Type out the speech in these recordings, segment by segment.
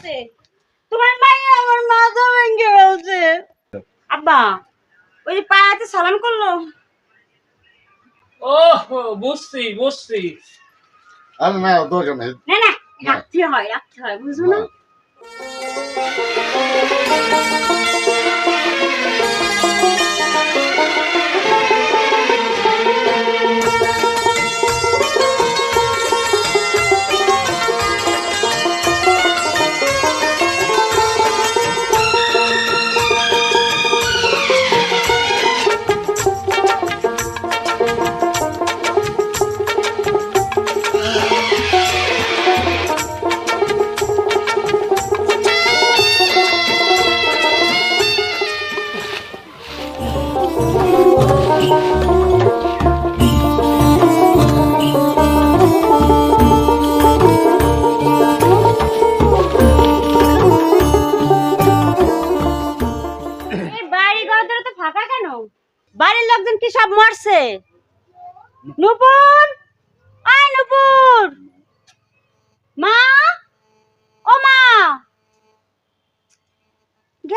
হয়েছে তোমার মাইয়া আমার মাথা ভেঙে ফেলছে আব্বা ওই যে পায়াতে সালাম করল। ও বুঝছি বুঝছি। আর না দরকার নেই। না না রাখতে হয় রাখতে হয় বুঝো না।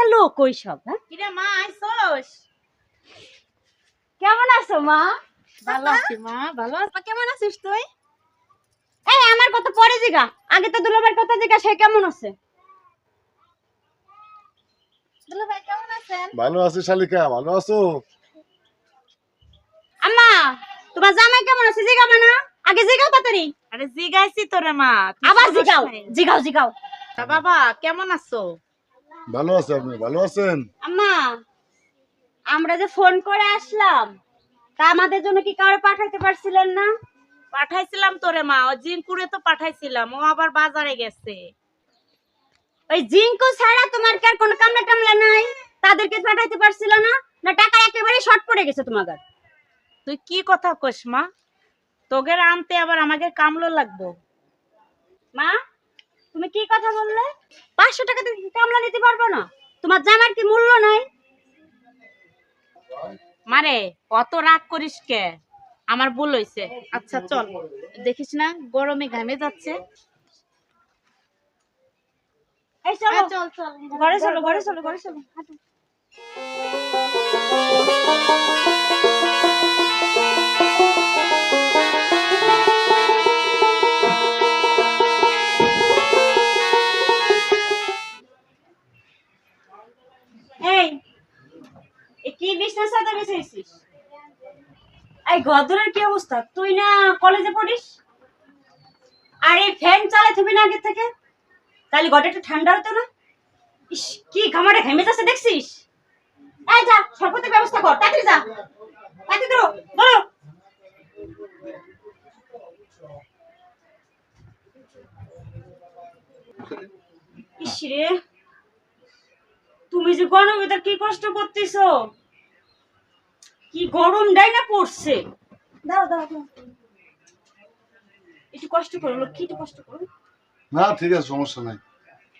গেল কই সব হ্যাঁ? কিরে মা আইসোস? কেমন আছো মা? ভালো আছি মা ভালো আছি। কেমন আছিস তুই? এই আমার কথা পরে জিগা। আগে তো দুলাবার কথা জিগা সে কেমন আছে? দুলা কেমন আছেন? ভালো আছি শালিকা ভালো আছো? আম্মা তোমার জামাই কেমন আছে? জিগাবে না। আগে জিগাও তাড়াতাড়ি। আরে জিগাইছি তোরে মা আবার জিগাও? জিগাও জিগাও। বাবা কেমন আছো? ভালো আছে আপনি ভালো আছেন? আম্মা আমরা যে ফোন করে আসলাম তা আমাদের জন্য কি কারও পাঠাইতে পারছিলেন না? পাঠাইছিলাম তোরে মা। ও জিনপুরে তো পাঠাইছিলাম ও আবার বাজারে গেছে। ওই জিঙ্কু ছাড়া তোমার কি আর কোনো কামলা টামলা নাই? তাদেরকে পাঠাইতে পারছিল না? না টাকা একেবারে শর্ট পড়ে গেছে তোমাদের? তুই কি কথা কস মা? তোগের আনতে আবার আমাকে কামলো লাগবো? মা তুমি কি কথা বললে? পাঁচশো টাকা দিয়ে কামলা নিতে পারব না? তোমার জামার কি মূল্য নাই? মারে অত রাগ করিস কে? আমার ভুল হইছে। আচ্ছা চল। দেখিস না গরমে ঘামে যাচ্ছে। এই চলো। চল চল। ঘরে চলো ঘরে চলো ঘরে চলো। হাঁটো। বিছাইছিস এই গদরের কি অবস্থা? তুই না কলেজে পড়িস? আর এই ফ্যান চালাই না আগে থেকে? তাহলে একটু ঠান্ডা হতো না? ইস, কি ঘেমে যাচ্ছে দেখছিস? এই যা ব্যবস্থা কর, তাড়াতাড়ি যা। তাড়াতাড়ি ধরো ইস রে, তুমি যে গরম কি কষ্ট করতেছো? কি গরম ডাই না পড়ছে? দাও দাও দাও একটু কষ্ট করো একটু কষ্ট করো। না ঠিক আছে সমস্যা নাই।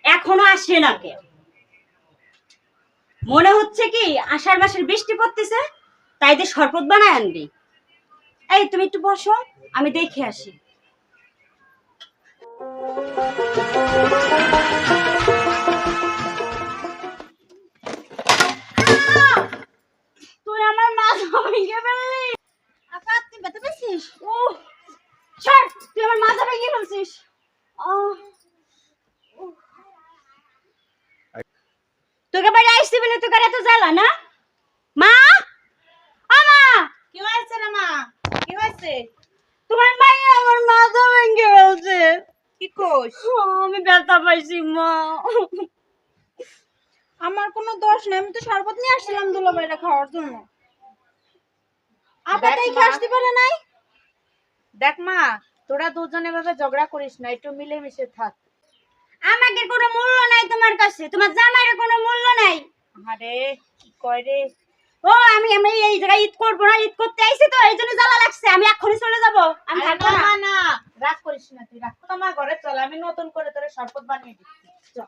এখনও আসে না কে মনে হচ্ছে কি আষাঢ় মাসের বৃষ্টি পড়তেছে তাই দিয়ে শরবত বানায় আনবি। এই তুমি একটু বসো আমি দেখে আসি। ভেঙে ফেললি আপা তুই ব্যথা পেয়েছিস? ও ছাড় তুই আমার মাথা ভেঙে ফেলছিস। তোকে বাড়ি আসছি বলে তোকে এত জ্বালা না? মা! ও মা! কি হয়েছে রে মা? কি হয়েছে? তোমার মাইয়া আমার মাথা ভেঙে ফেলছে। কি কোষ আমি ব্যথা পাইছি মা। আমার কোনো দোষ নেই আমি তো শরবত নিয়ে আসছিলাম দুলাভাইরা খাওয়ার জন্য। দেখ মা। আসতে পারে নাই? দেখ মা তোরা দুজনে ঝগড়া করিস না একটু মিলেমিশে থাক। আমাকে কোনো মূল্য নাই তোমার কাছে তোমার কোনো মূল্য নাই। আরে কি কয় রে? ও আমি আমি এই জায়গায় ঈদ করব না ঈদ করতে আইছি তো এই জন্য জ্বালা লাগছে আমি চলে যাব আমি থাকব না রাগ করিস না তুই রাগ তোমার ঘরে চল আমি নতুন করে তোরে শরবত বানিয়ে দিচ্ছি চল।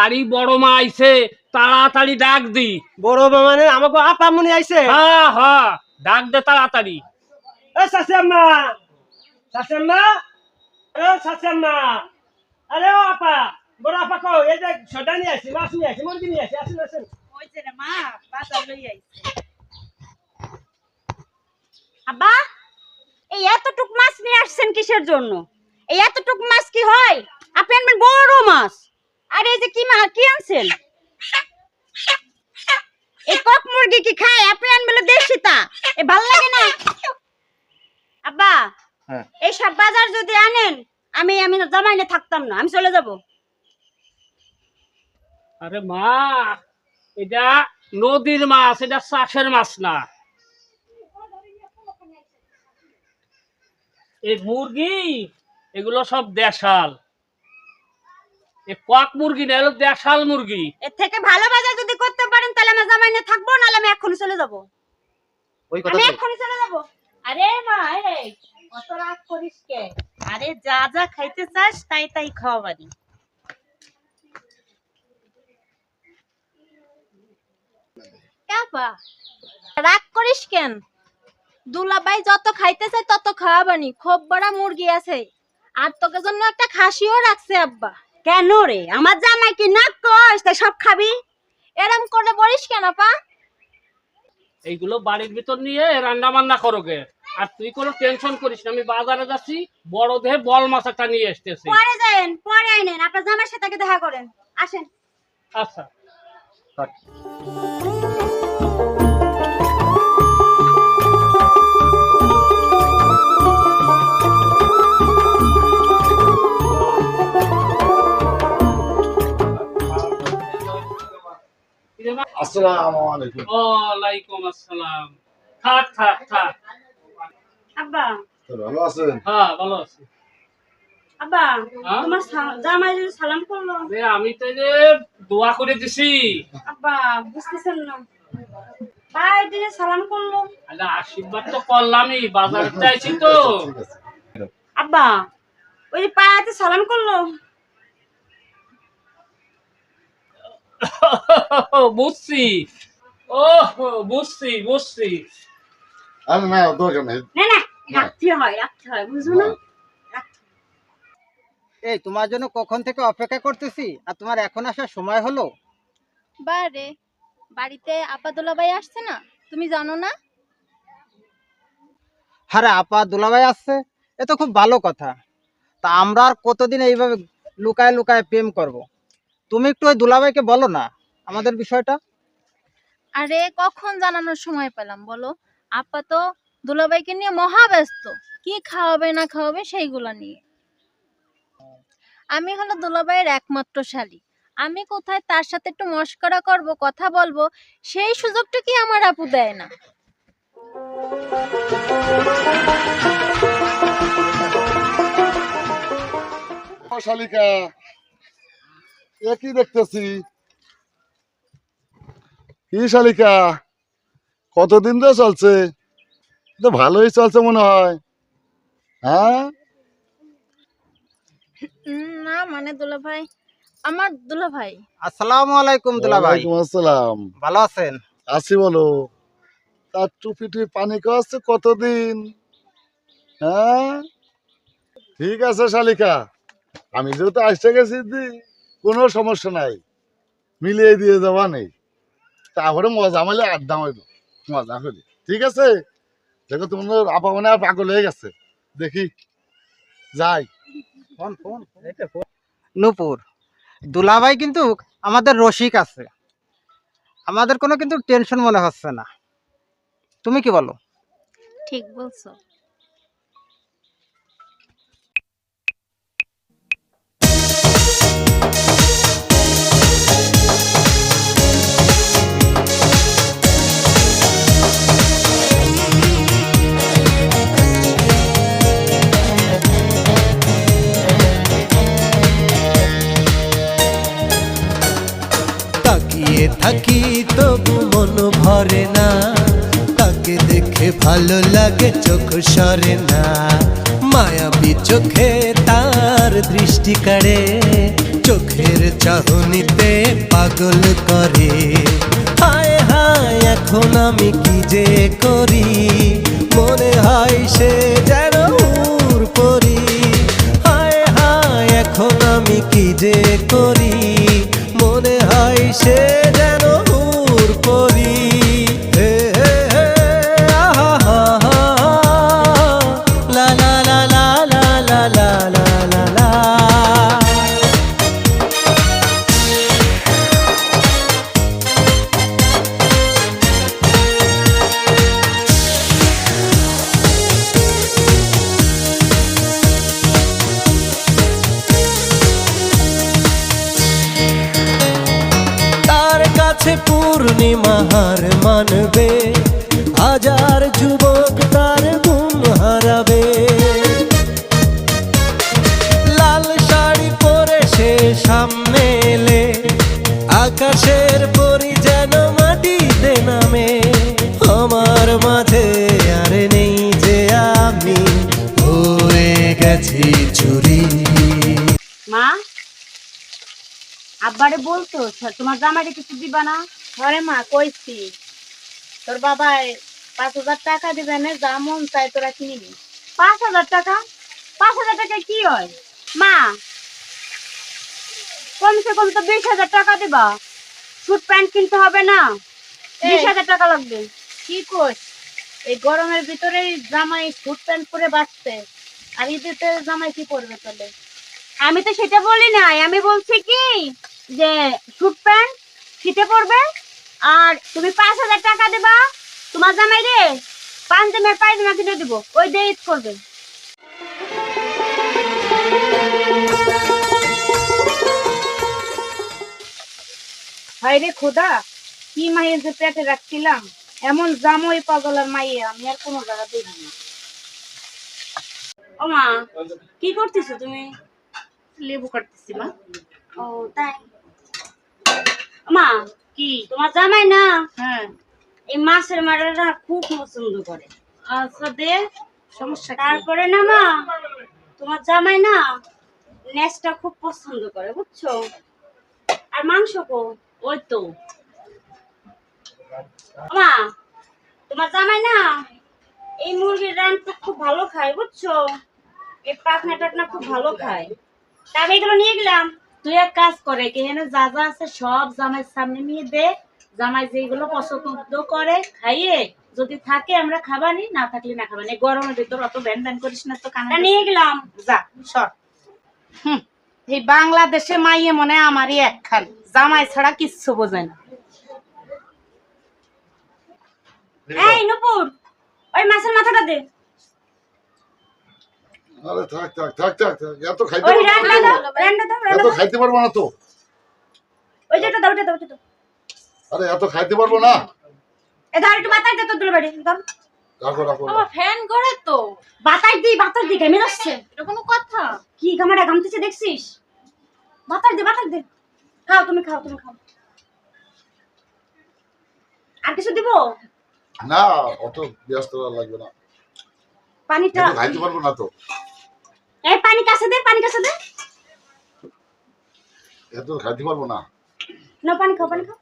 বাড়ি বড় মা আইছে তাড়াতাড়ি ডাক দি। বড় মা মানে আমাকে আপা মনে আইছে? হ্যাঁ হ্যাঁ ডাক দে তাড়াতাড়ি। এ শাশুড়াম্মা শাশুড়াম্মা এ শাশুড়াম্মা আরে ও আপা বড় আপা কো এই যে সদা নিয়ে আসি মাছ নিয়ে আসি মুরগি নিয়ে আসি আসুন আসুন। হয়েছে রে মা বাজার লই আইছে। আব্বা এই এতটুক মাছ নিয়ে আসছেন কিসের জন্য? এই এতটুক মাছ কি হয়? আপনি আনবেন বড় মাছ। আর এই যে কি মা কি আনছেন? এই কক মুরগি কি খায়? আপনি আনবেন দেশিতা এ ভালো লাগে না? আব্বা হ্যাঁ। এই সব বাজার যদি আনেন আমি আমি জামাইনে থাকতাম না আমি চলে যাব। আরে মা এটা নদীর মাছ এটা চাষের মাছ না। এই মুরগি এগুলো সব দেশাল। কক মুরগি না হলো দেশাল মুরগি। এর থেকে ভালো বাজার যদি করতে পারেন তাহলে আমার জামাইনে থাকব নাহলে আমি এক্ষুনি চলে যাব। ওই আমি এক্ষুনি চলে যাব। আরে মা এই অত রাগ করিস কে? আরে যা যা খাইতে চাস তাই তাই খাওয়াবানি কাপা রাগ করিস কেন? দুলাবাই যত খাইতে চাই তত খাওয়াবানি খুব বড় মুরগি আছে। আর তোকে জন্য একটা খাসিও রাখছে আব্বা। কেন রে? আমার জামাই কি না কস? তাই সব খাবি? এরম করে বলিস কেন পা এইগুলো বাড়ির ভিতর নিয়ে রান্না বান্না করো গে আর তুই কোনো টেনশন করিস না আমি বাজারে যাচ্ছি বড় দেহে বল মাছ একটা নিয়ে আসতেছি। পরে যাবেন পরে আইনেন আপনার জামার সাথে আগে দেখা করেন। আসেন। আচ্ছা। আসসালামু আলাইকুম। ওয়ালাইকুম আসসালাম। থাক থাক থাক। আব্বা। ভালো আছেন? হ্যাঁ ভালো আছি। আব্বা হ্যাঁ? তোমার জামাই যদি সালাম করল? আমি তো যে দোয়া করে দিছি। আব্বা বুঝতেছেন না। ভাই দিনে সালাম করল। আরে আশীর্বাদ তো করলামই বাজারে চাইছি তো। আব্বা ওই যে পায়াতে সালাম করল? বুঝছি ও বুঝছি বুঝছি আরে না দরকার না না রাখতে হয় রাখতে হয় বুঝো না? হয়। এই তোমার জন্য কখন থেকে অপেক্ষা করতেছি? আর তোমার এখন আসার সময় হলো? বারে বাড়িতে আপা দুলাবাই আসছে না? তুমি জানো না? আরে আপা দুলাভাই আসছে? এ তো খুব ভালো কথা। তা আমরা আর কতদিন এইভাবে লুকায় লুকায় প্রেম করব। তুমি একটু ওই দুলাভাইকে বলো না আমাদের বিষয়টা। আরে কখন জানানোর সময় পেলাম বলো? আপা তো দুলাবাইকে নিয়ে মহা ব্যস্ত। কি খাওয়াবে না খাওয়াবে সেইগুলো নিয়ে। আমি হলো দুলাবাইয়ের একমাত্র শালী। আমি কোথায় তার সাথে একটু মস্করা করব কথা বলব সেই সুযোগটা কি আমার আপু দেয় না? শালিকা এ কি দেখতেছি? কি শালিকা? কতদিন ধরে চলছে? তো ভালোই চলছে মনে হয়। হ্যাঁ? না মানে দুলাভাই আমার দুলাভাই। আসসালামু আলাইকুম দুলাভাই। ওয়ালাইকুম আসসালাম। ভালো আছেন? আসি বলো। তার টুপি টুপি পানি খাওয়াচ্ছে কতদিন? হ্যাঁ? ঠিক আছে শালিকা আমি যেহেতু আসতে গেছি দি, কোনো সমস্যা নাই। মিলিয়ে দিয়ে যাওয়া নেই। তারপরে মজা মালে আড্ডা মারব মজা করি। ঠিক আছে? দেখো তোমার আপা মনে হয় পাগল হয়ে গেছে। দেখি। যাই। Phone phone. নূপুর দুলাভাই কিন্তু আমাদের রসিক আছে। আমাদের কোনো কিন্তু টেনশন মনে হচ্ছে না। তুমি কি বলো? ঠিক বলছো। থাকি তবু মন ভরে না। তাকে দেখে ভালো লাগে, চোখ সরে না। মায়াবী চোখে তার দৃষ্টি কাড়ে, চোখের চাহনিতে পাগল করে। হায় হায়, এখন আমি কি যে করি? মনে হয় সে যেন পরি। হায় হায়, এখন আমি কি যে করি? মনে হয় সে যেন হুর পরি পূর্ণিমাহার মানবে। আব্বারে বলতো "স্যার, তোমার জামাইরে কিছু দিবা না? ঘরে মা কইছি। তোর বাবাই পাঁচ হাজার টাকা দিবে না যা মন চাই তোরা কিনে নিস পাঁচ হাজার টাকা? পাঁচ হাজার টাকা কি হয়? মা কমসে কম তো বিশ হাজার টাকা দিবা। স্যুট প্যান্ট কিনতে হবে না? বিশ হাজার টাকা লাগবে। কি কইস এই গরমের ভিতরে জামাই ফুট প্যান্ট পরে বাঁচতে আর ঈদেতে জামাই কি পরবে তাহলে? আমি তো সেটা বলি নাই আমি বলছি কি? যে স্যুট প্যান্ট শীতে পড়বে আর তুমি পাঁচ হাজার টাকা দেবা তোমার জামাই রে পাঁচ পাঞ্জামের পায়জামা কিনে দিব ওই দিয়ে ঈদ করবে। হাই রে খোদা কি মাইয়ে যে পেটে রাখছিলাম এমন জামই পাগলার মাইয়ে আমি আর কোনো জায়গা দেখি না। ও মা কি করতেছো তুমি? লেবু কাটতেছি মা। ও তাই? মা কি? তোমার জামাই না? হ্যাঁ। এই মাছের মারাটা খুব পছন্দ করে। আচ্ছা দে। সমস্যা? তারপরে না মা তোমার জামাই না নেসটা খুব পছন্দ করে বুঝছ? আর মাংস কো? ওই তো। মা তোমার জামাই না এই মুরগির রানটা খুব ভালো খায় বুঝছ? এই পাখনা টাকনা খুব ভালো খায়। তা আমি এগুলো নিয়ে গেলাম। তুই এক কাজ করে এখানে যা যা আছে সব জামাইয়ের সামনে নিয়ে দে। জামাই যেগুলো পছন্দ করে খাইয়ে যদি থাকে আমরা খাবানি না থাকলে না খাবানি। গরমের ভিতর অত ব্যান ব্যান করিস না তো তা কানে নিয়ে গেলাম। যা সর। হুম, এই বাংলাদেশে মাইয়ে মনে হয় আমারই একখান। জামাই ছাড়া কিচ্ছু বোঝে না। এই নুপুর ওই মাছের মাথাটা দে। আরে থাক থাক থাক থাক থাক। এত খাইতে ওই রান্না দাও রান্না দাও এত রান্না দাও। খাইতে পারব না তো। ওই যেটা দাও ওটা দাও ওটা দাও। আরে এত খাইতে পারব না। এ ধর একটু বাতাস দে তো দুলে বাড়ি ধর রাখো রাখো। বাবা ফ্যান করে তো। বাতাস দি বাতাস দি ঘেমে যাচ্ছে। এটা কোনো কথা। কি গামাটা গামতেছে দেখছিস? বাতাস দে বাতাস দে। খাও তুমি খাও তুমি খাও। আর কিছু দিব? না অত ব্যস্ত লাগবে না। পানিটা খাইতে পারব না তো। এই পানি কাছে দে পানি কাছে দে। এত খাইতে পারব না। না পানি খাও পানি খাও।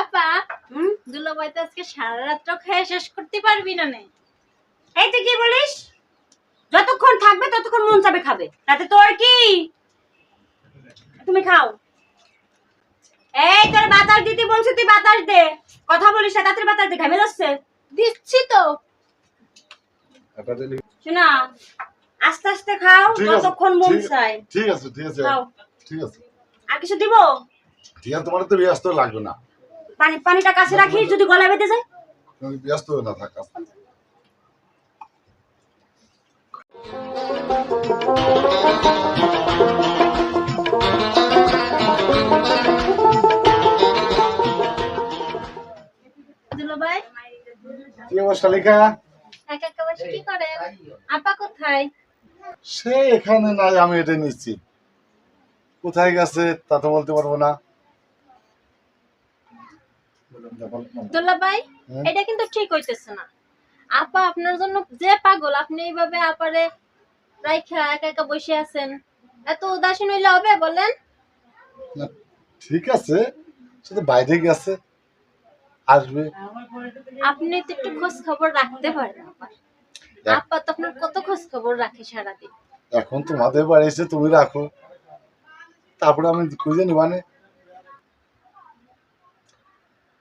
আপা হুম? দুলাভাই তো আজকে সারা রাত্র খেয়ে শেষ করতে পারবি না নে। এই তুই কি বলিস? যতক্ষণ থাকবে ততক্ষণ মন চাবে খাবে। তাতে তোর কি? তুমি খাও। এই তোর বাতাস দিতে বলছি তুই বাতাস দে। কথা বলিস না তাড়াতাড়ি বাতাস দে ঘামে যাচ্ছে। দিচ্ছি তো। শোনা আস্তে আস্তে খাও যতক্ষণ মন চায়। ঠিক আছে ঠিক আছে ঠিক আছে। আর কিছু দিব? ঠিক আছে তোমার তো ব্যস্ত লাগবে না। পানি পানিটা কাছে রাখি যদি গলা বেঁধে যায়। তুমি ব্যস্ত হয়ে না থাক দুলাভাই কি অবস্থা লেখা একা একা বসে কি করে আপা কোথায়? সে এখানে নাই আমি এটা কোথায় গেছে তা তো বলতে পারব না? এটা কিন্তু ঠিক হইতেছে না। আপা আপনার জন্য যে পাগল আপনি এইভাবে আপারে রাইখা একা একা বসে আছেন। এত উদাসীন হইলে হবে বলেন? ঠিক আছে সে তো বাইরে গেছে। আসবে। আপনি তো একটু খোঁজ খবর রাখতে পারেন আপা তো আপনার কত খোঁজ খবর রাখে সারাদিন? এখন তোমাদের বাড়ি এসে তুমি রাখো। তারপরে আমি খুঁজে নি মানে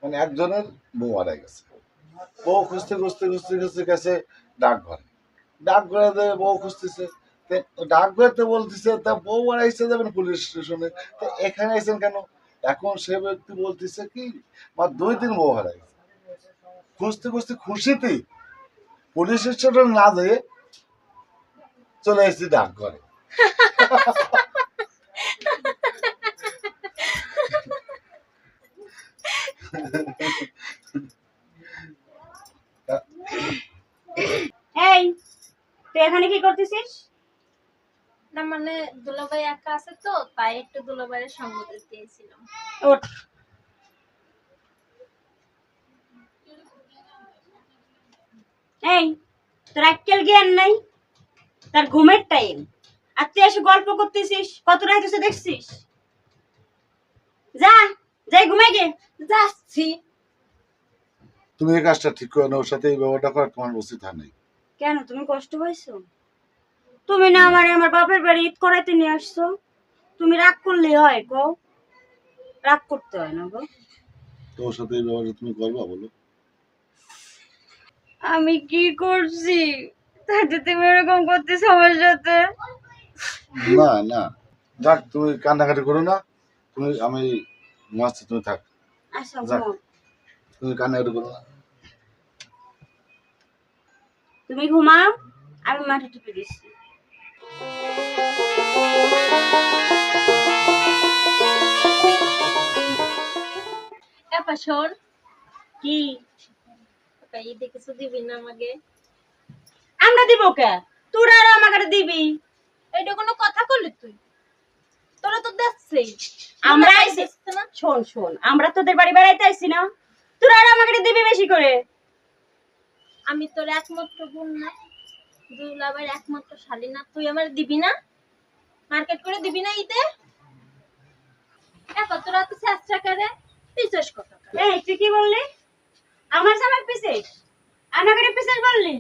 মানে একজনের বউ মারা গেছে। বউ খুঁজতে খুঁজতে খুঁজতে খুঁজতে গেছে ডাক ঘরে ডাক ঘরে বউ খুঁজতেছে। তে ডাক ঘরেতে বলতেছে তা বউ মারাইছে যাবেন পুলিশ স্টেশনে। তো এখানে এসেছেন কেন? এখন সে ব্যক্তি বলতেছে কি আমার দুই দিন বউ হারাই খুঁজতে খুঁজতে খুশিতে পুলিশ স্টেশনে না যেয়ে চলে এসেছি ডাক ঘরে। এই, তুই এখানে কি করতেছিস? না মানে দুলাভাই একা আছে তো তাই একটু দুলাভাইয়ের সঙ্গ দিয়েছিলাম এই তোর জ্ঞান নাই? তার ঘুমের টাইম আর তুই এসে গল্প করতেছিস কত রাইতেছে দেখছিস? যা যাই ঘুমাই গে। যাচ্ছি। তুমি এই কাজটা ঠিক করে না ওর সাথে এই ব্যবহারটা করা তোমার উচিত হয় নাই। কেন তুমি কষ্ট পাইছো? তুমি না আমার আমার বাপের বাড়ি ঈদ করাইতে নিয়ে আসছো? তুমি রাগ করলে হয় গো রাগ করতে হয় না গো তোর সাথে এই তুমি করবা বলো। আমি কি করছি? তাতে তুমি এরকম করতেছো আমার সাথে? না না। যাক তুমি কান্নাকাটি করো না। তুমি আমি মাসে তুমি থাক। আচ্ছা যাক। ঘুমাও। তুমি কান্নাকাটি করো না। তুমি ঘুমাও আমি মাথা টিপে দিচ্ছি। শোন কি? আপা ঈদে কিছু দিবি না আমাকে? আমরা দিব কে? তোরা আর আমাকে দিবি। এটা কোনো কথা করলি তুই? তোরা তো দেখছেই আমরা শোন শোন আমরা তোদের বাড়ি বেড়াইতে আইছি না। তোরা আর আমাকে দিবি বেশি করে। আমি তোর একমাত্র বোন না। দুলাভাইয়ের একমাত্র শালী না তুই আমার দিবি না? মার্কেট করে দিবি না ঈদে? এখন তোরা তো চেষ্টা করে পিছস কথা এই তুই কি বললি। আমার জামাই পিছিস? আমাকে পিছিস বললি?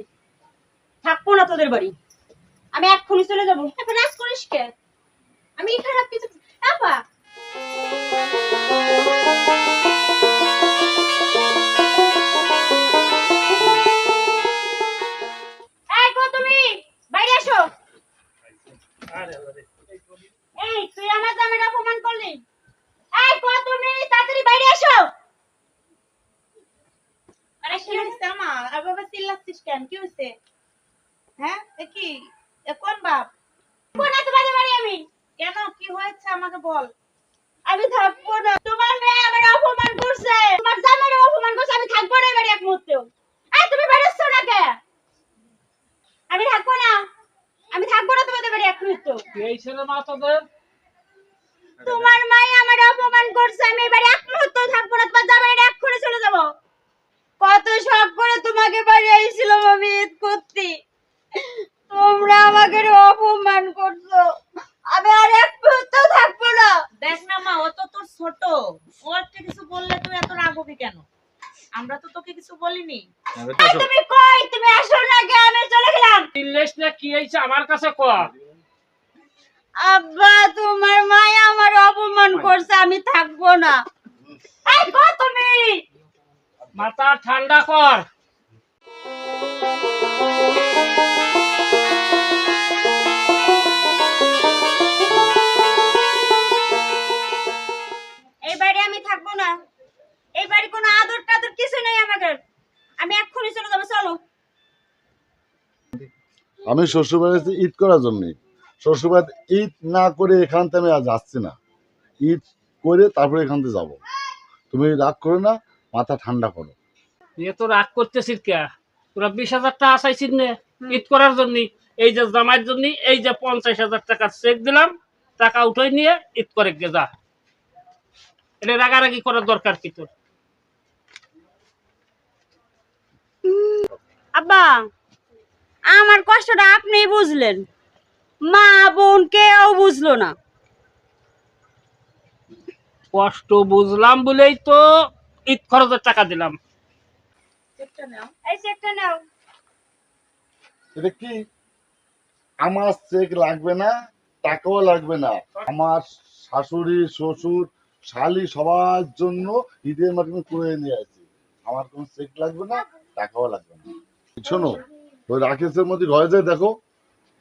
থাকব না তোদের বাড়ি। আমি এক্ষুনি চলে যাব। এখন রাগ করিস কে? আমি খারাপ কিছু আপা! এই, তুই আমার জামাইর অপমান করলি? এই কো তুমি তাড়াতাড়ি বাইরে আসো আরে, কি হয়েছে আমার? আর বাবা চিল্লাচ্ছিস কেন? কি হয়েছে হ্যাঁ এ কি? এ কোন বাপ? কোন বাজে বাড়ি আমি? কেন? কি হয়েছে আমাকে বল। আমি থাকব না। তোমার মেয়ে আমার অপমান করছে। তোমার জামাইর অপমান করছে। আমি থাকব না এবারে এক মুহূর্তেও। এই, তুমি বেরোচ্ছ না কে আমি থাকব না। আমি থাকব না তোমাদের বাড়ি এক মুহূর্তেও এই ছেলে মা তোদের? তোমার মাই আমার অপমান করছে আমি এবারে এক মুহূর্ত থাকব না তোমার জামাইয়ের এক করে চলে যাব। কত শখ করে তোমাকে বাড়ি আইছিলাম আমি ঈদ করতে। তোমরা আমাকে অপমান করছ। আমি আর এক মুহূর্ত থাকব না। দেখ না মা ও তো তোর ছোট। ও একটা কিছু বললে তুই এত রাগ হবি কেন? আমরা তো তোকে কিছু বলিনি। তুমি কই? তুমি আসো না কে? আমি চলে গেলাম। ইংলিশ না কি হয়েছে আমার কাছে আব্বা তোমার মাই আমার অপমান করছে আমি থাকব না। এই কো তুমি? মাথা ঠান্ডা কর। এই বাড়ি আমি থাকব না। এই বাড়ি কোনো আদর টাদর কিছু নেই আমাদের। আমি এক্ষুনি চলে যাব চলো। আমি শ্বশুরবাড়িতে ঈদ করার জন্য। শ্বশুরবাড়িতে ঈদ না করে এখান থেকে আমি আজ আসছি না। ঈদ করে তারপরে এখান থেকে যাব। তুমি রাগ করো না মাথা ঠান্ডা করো। এ তো রাগ করতেছিস কে তোরা বিশ হাজার টাকা চাইছিস নে ঈদ করার জন্য। এই যে জামাইয়ের জন্য এই যে পঞ্চাশ হাজার টাকার চেক দিলাম টাকা উঠাই নিয়ে ঈদ করে গে যা। এটা রাগারাগি করার দরকার কি তোর? আব্বা আমার কষ্টটা আপনি বুঝলেন। মা বোন কেউ বুঝলো না। কষ্ট বুঝলাম বলেই তো ঈদ খরচের টাকা দিলাম। এই চেকটা নাও। এটা কি? আমার চেক লাগবে না টাকাও লাগবে না। আমার শাশুড়ি শ্বশুর শালি সবার জন্য ঈদের মাধ্যমে করে নিয়ে আসি। আমার কোনো চেক লাগবে না টাকাও লাগবে না। শোনো ওই রাকেশের মধ্যে ঘরে যাই দেখো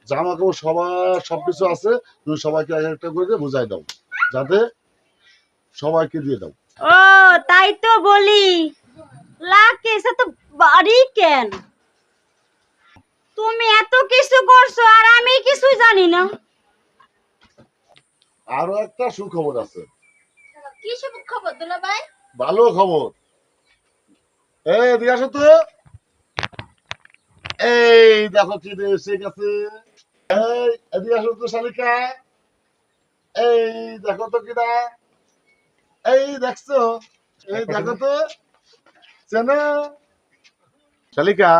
জামা কাপড় সবার সবকিছু আছে তুমি সবাইকে এক একটা করে বুঝাই দাও যাতে সবাইকে দিয়ে দাও। ও তাই তো বলি। সে তো বাড়ি কেন? তুমি এত কিছু করছ আর আমি কিছু জানি না। আরও একটা সুখবর আছে। কি সব খবর দুলা ভাই ভালো খবর। এই এদিকে আসো তো। এই দেখো কি এসে গেছে। এই, এদিকে আসো তো শালিকা। এই, দেখো তো কিনা। এই, দেখছ? এই, দেখো তো। চেনো? শালিকা,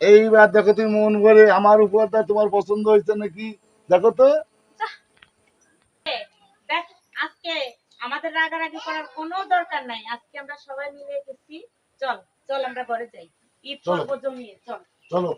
এইবার দেখো তুমি মন করে আমার উপরটা তোমার পছন্দ হয়েছে নাকি? দেখো তো। দেখ, আজকে আমাদের রাগারাগি করার কোনো দরকার নাই। আজকে আমরা সবাই মিলে গেছি। চল চল আমরা ঘরে যাই। ঈদ। পর্ব জমিয়ে চল চলো ও